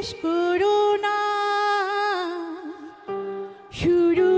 শেষ করো না। শুরু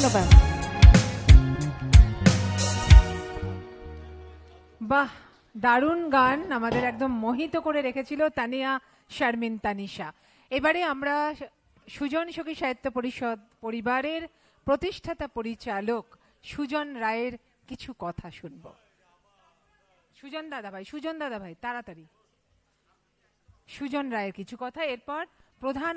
ধন্যবাদ বাহ, দারুণ গান আমাদের একদম মোহিত করে রেখেছিল তানিয়া শারমিন তানিশা। এবারে আমরা সুজন সখী সাহিত্য পরিষদ পরিবারের প্রতিষ্ঠাতা পরিচালক সুজন রায়ের কিছু কথা শুনব। সুজন দাদা ভাই সুজন দাদা ভাই তাড়াতাড়ি। সুজন রায়ের কিছু কথা, এরপর প্রধান